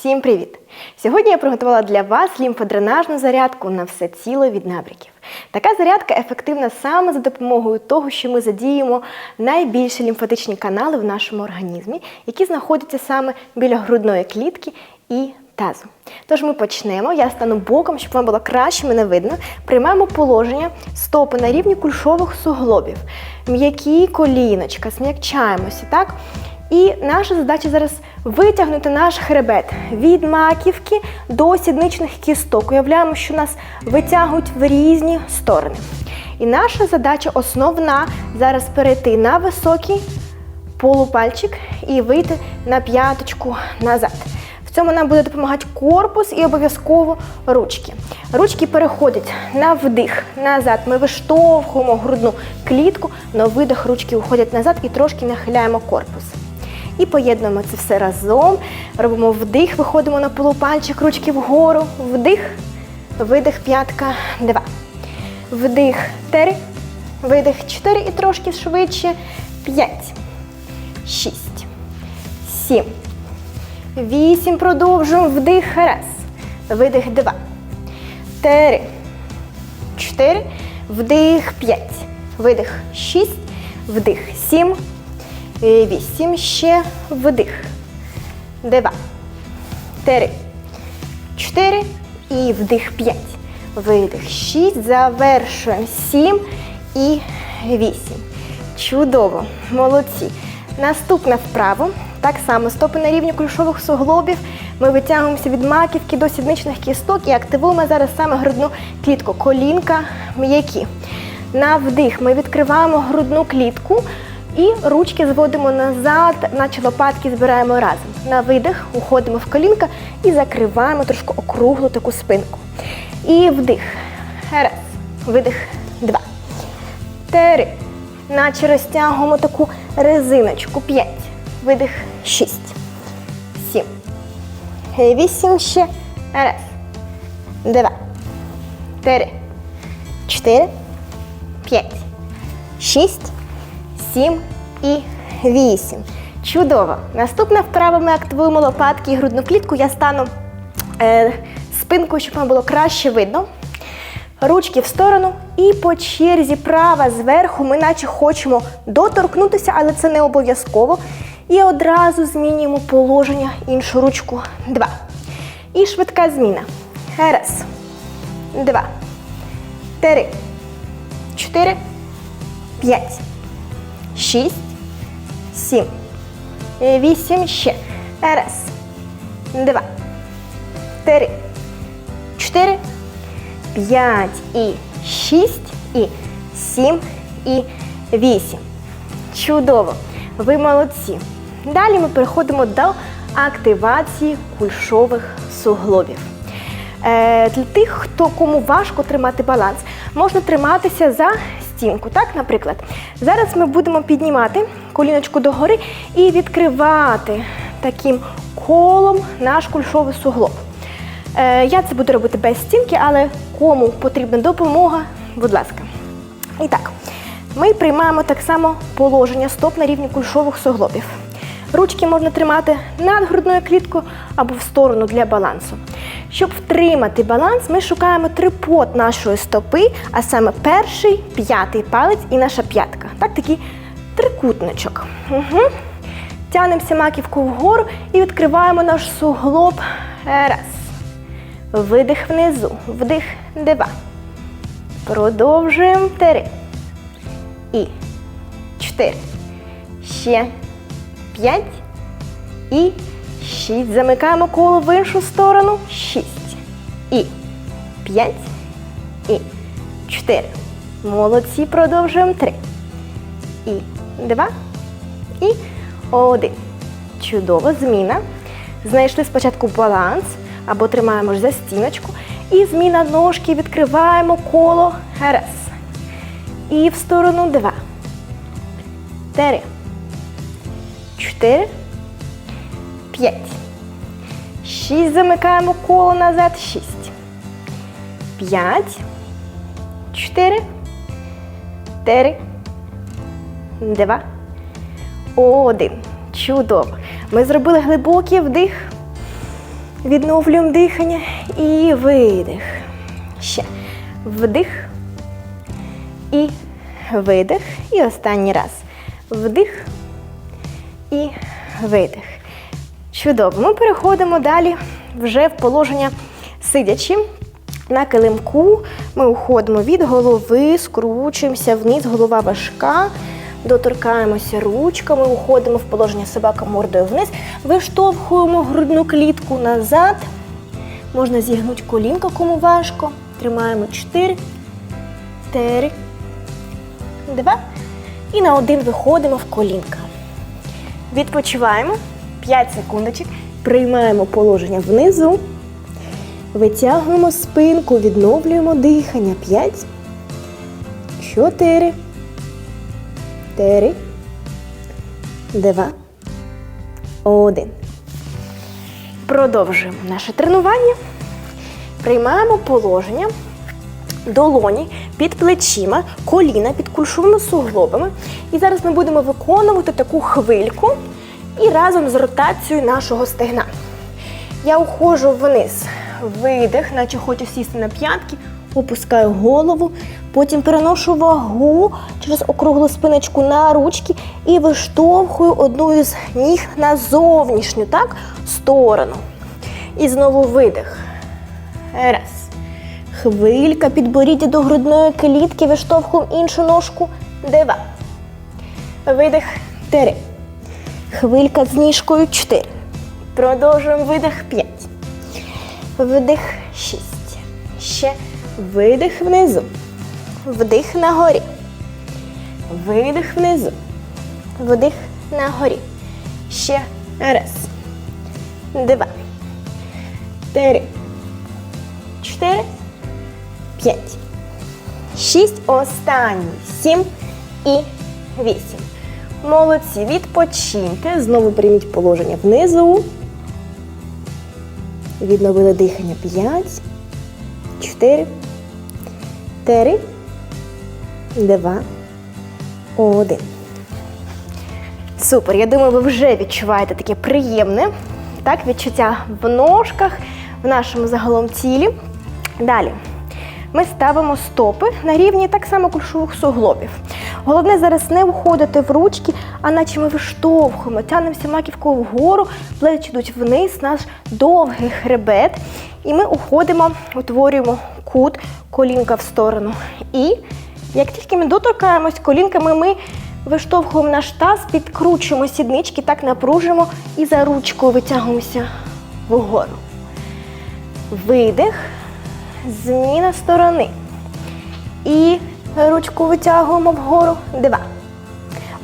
Всім привіт! Сьогодні я приготувала для вас лімфодренажну зарядку на все тіло від набряків. Така зарядка ефективна саме за допомогою того, що ми задіємо найбільші лімфатичні канали в нашому організмі, які знаходяться саме біля грудної клітки і тазу. Тож ми почнемо. Я стану боком, щоб вам було краще мене видно. Приймаємо положення стопи на рівні кульшових суглобів. М'які коліночка, зм'якчаємося, так? І наша задача зараз витягнути наш хребет від маківки до сідничних кісток. Уявляємо, що нас витягують в різні сторони. І наша задача основна зараз перейти на високий полупальчик і вийти на п'яточку назад. В цьому нам буде допомагати корпус і обов'язково ручки. Ручки переходять на вдих назад. Ми виштовхуємо грудну клітку, на видих ручки уходять назад і трошки нахиляємо корпус. І поєднуємо це все разом. Робимо вдих, виходимо на полупальчик, ручки вгору. Вдих, видих, п'ятка, два. Вдих, три. Видих, чотири і трошки швидше. П'ять. Шість. Сім. Вісім. Продовжуємо. Вдих. Раз. Видих, два. Три. Чотири. Вдих, п'ять. Видих, шість. Вдих, сім. Вісім. Ще вдих. Два. Три. Чотири. І вдих п'ять. Видих. Шість. Завершуємо. Сім і вісім. Чудово. Молодці. Наступна вправо. Так само стопи на рівні кульшових суглобів. Ми витягуємося від маківки до сідничних кісток і активуємо зараз саме грудну клітку. Колінка м'які. На вдих ми відкриваємо грудну клітку і ручки зводимо назад, наче лопатки збираємо разом. На видих уходимо в колінка і закриваємо трошки округлу таку спинку. І вдих. Раз. Видих. Два. Три. Наче розтягуємо таку резиночку. П'ять. Видих. Шість. Сім. Вісім ще. Раз. Два. Три. Чотири. П'ять. Шість. Сім і вісім. Чудово. Наступна вправа ми активуємо лопатки і грудну клітку. Я стану е, спинкою, щоб вам було краще видно. Ручки в сторону і по черзі права зверху ми наче хочемо доторкнутися, але це не обов'язково. І одразу змінюємо положення іншу ручку. Два. І швидка зміна. Раз. Два. Три. Чотири. П'ять. Шість. Сім. Вісім. Ще. Раз. Два. Три. Чотири. П'ять і шість, і сім, і вісім. Чудово! Ви молодці. Далі ми переходимо до активації кульшових суглобів. Е, для тих, хто кому важко тримати баланс, можна триматися за стінку. Так, наприклад, зараз ми будемо піднімати коліночку догори і відкривати таким колом наш кульшовий суглоб. Е, Я це буду робити без стінки, але кому потрібна допомога, будь ласка. І так, ми приймаємо так само положення стоп на рівні кульшових суглобів. Ручки можна тримати над грудною кліткою або в сторону для балансу. Щоб втримати баланс, ми шукаємо трипод нашої стопи, а саме перший, п'ятий палець і наша п'ятка. Так, такий трикутничок. Угу. Тянемося маківку вгору і відкриваємо наш суглоб. Раз. Видих внизу. Вдих. Два. Продовжуємо. Три. І. Чотири. Ще. П'ять. І шість. Замикаємо коло в іншу сторону. Шість. І. П'ять. І. Чотири. Молодці. Продовжуємо. Три. І. Два. І один. Чудово. Зміна. Знайшли спочатку баланс або тримаємо за стіночку. І зміна ножки, відкриваємо коло. Раз. І в сторону два. Три. Чотири. П'ять. Шість. Замикаємо коло назад. Шість. П'ять. Чотири. Три. Два. Один. Чудово. Ми зробили глибокий вдих. Відновлюємо дихання і видих. Ще. Вдих. І видих. І останній раз. Вдих і видих. Чудово. Ми переходимо далі вже в положення сидячи. На килимку ми уходимо від голови, скручуємося вниз, голова важка, доторкаємося ручками, уходимо в положення собака мордою вниз, виштовхуємо грудну клітку назад. Можна зігнути колінка, кому важко. Тримаємо 4, 4, 2. І на один виходимо в колінка. Відпочиваємо 5 секундочок. Приймаємо положення внизу. Витягуємо спинку, відновлюємо дихання. 5, 4, 3, 2, 1. Продовжуємо наше тренування. Приймаємо положення. Долоні під плечима, коліна під кульшовими суглобами. І зараз ми будемо виконувати таку хвильку і разом з ротацією нашого стегна. Я уходжу вниз, видих, наче хочу сісти на п'ятки, опускаю голову, потім переношу вагу через округлу спиночку на ручки і виштовхую одну із ніг на зовнішню так, сторону. І знову видих. Раз. Хвилька підборіддя до грудної клітки, виштовхуємо іншу ножку. Два. Видих. Три. Хвилька з ніжкою. Чотири. Продовжуємо видих. П'ять. Вдих. Шість. Ще. Видих внизу. Вдих нагорі. Видих внизу. Вдих нагорі. Ще раз. Два. Три. Чотири. П'ять. Шість. Останній. Сім і вісім. Молодці. Відпочиньте. Знову прийміть положення внизу. Відновили дихання. П'ять. Чотири. Три. Два. Один. Супер. Я думаю, ви вже відчуваєте таке приємне так, відчуття в ножках, в нашому загалом тілі. Далі. Ми ставимо стопи на рівні так само кульшових суглобів. Головне зараз не входити в ручки, а наче ми виштовхуємо, тянемося маківкою вгору, плечі йдуть вниз, наш довгий хребет. І ми уходимо, утворюємо кут, колінка в сторону. І як тільки ми доторкаємось колінками, ми виштовхуємо наш таз, підкручуємо сіднички, так напружимо і за ручкою витягуємося вгору. Видих. Зміна сторони. І ручку витягуємо вгору. Два.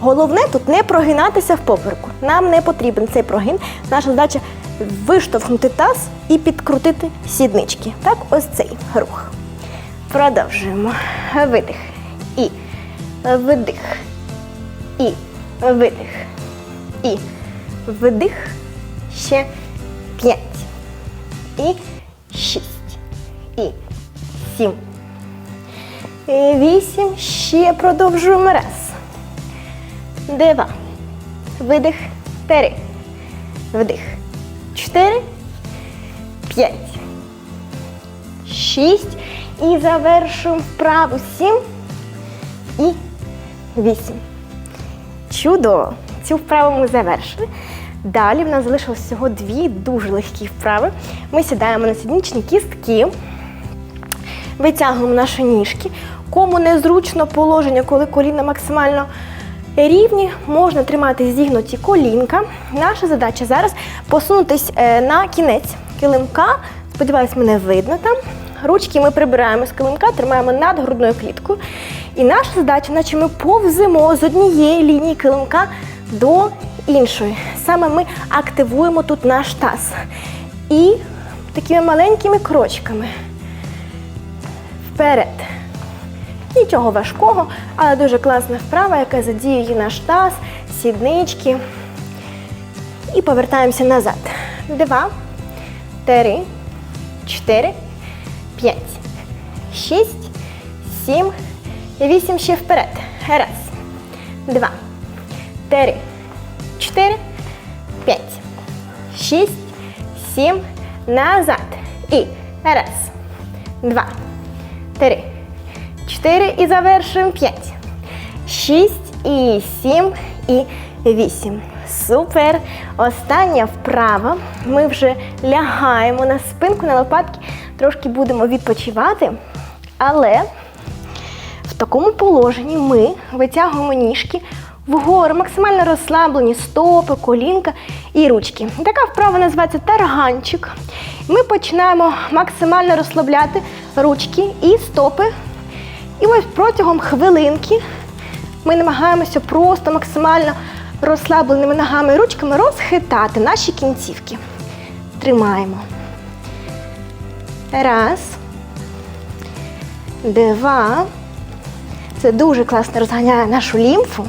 Головне тут не прогинатися в попереку. Нам не потрібен цей прогин. Наша задача виштовхнути таз і підкрутити сіднички. Так, ось цей рух. Продовжуємо. Видих. І вдих. І видих. І вдих. Ще п'ять. І шість. І сім. І вісім. Ще продовжуємо раз. Два. Видих. Три. Вдих. Чотири. П'ять. Шість. І завершуємо вправу. Сім. І вісім. Чудово! Цю вправу ми завершили. Далі в нас залишилось всього дві дуже легкі вправи. Ми сідаємо на сідничні кістки, витягуємо наші ніжки. Кому незручно положення, коли коліна максимально рівні, можна тримати зігнуті колінка. Наша задача зараз посунутись е, на кінець килимка. Сподіваюсь, мене видно там. Ручки ми прибираємо з килимка, тримаємо над грудною кліткою. І наша задача, наче ми повземо з однієї лінії килимка до іншої. Саме ми активуємо тут наш таз. І такими маленькими крочками. Вперед. Нічого важкого, але дуже класна вправа, яка задіює наш таз, сіднички. І повертаємося назад. Два, три, чотири, п'ять, шість, сім, вісім. Ще вперед. Раз, два, три, чотири, п'ять, шість, сім, назад. І раз, два, три, чотири. І завершуємо. П'ять, шість і сім і вісім. Супер. Остання вправа. Ми вже лягаємо на спинку, на лопатки. Трошки будемо відпочивати. Але в такому положенні ми витягуємо ніжки вгору, максимально розслаблені стопи, колінка і ручки. Така вправа називається тарганчик. Ми починаємо максимально розслабляти ручки і стопи. І ось протягом хвилинки ми намагаємося просто максимально розслабленими ногами і ручками розхитати наші кінцівки. Тримаємо. Раз. Два. Це дуже класно розганяє нашу лімфу.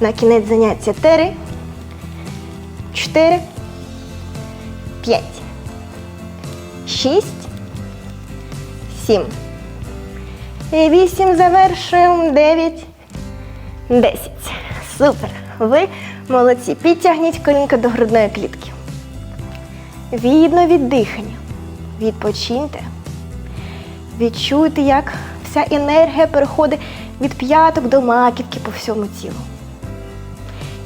На кінець заняття три, чотири, п'ять, шість, сім. І вісім завершуємо. Дев'ять, десять. Супер. Ви молодці. Підтягніть колінка до грудної клітки. Відно від дихання. Відпочиньте. Відчуйте, як вся енергія переходить від п'яток до маківки по всьому тілу.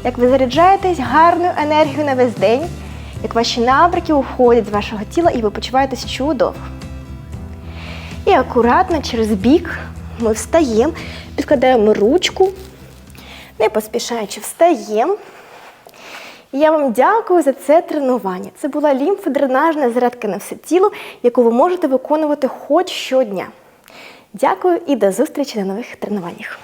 Як ви заряджаєтесь гарною енергією на весь день, як ваші набряки уходять з вашого тіла і ви почуваєтесь чудово. І акуратно через бік ми встаємо, підкладаємо ручку, не поспішаючи встаємо. Я вам дякую за це тренування. Це була лімфодренажна зарядка на все тіло, яку ви можете виконувати хоч щодня. Дякую і до зустрічі на нових тренуваннях.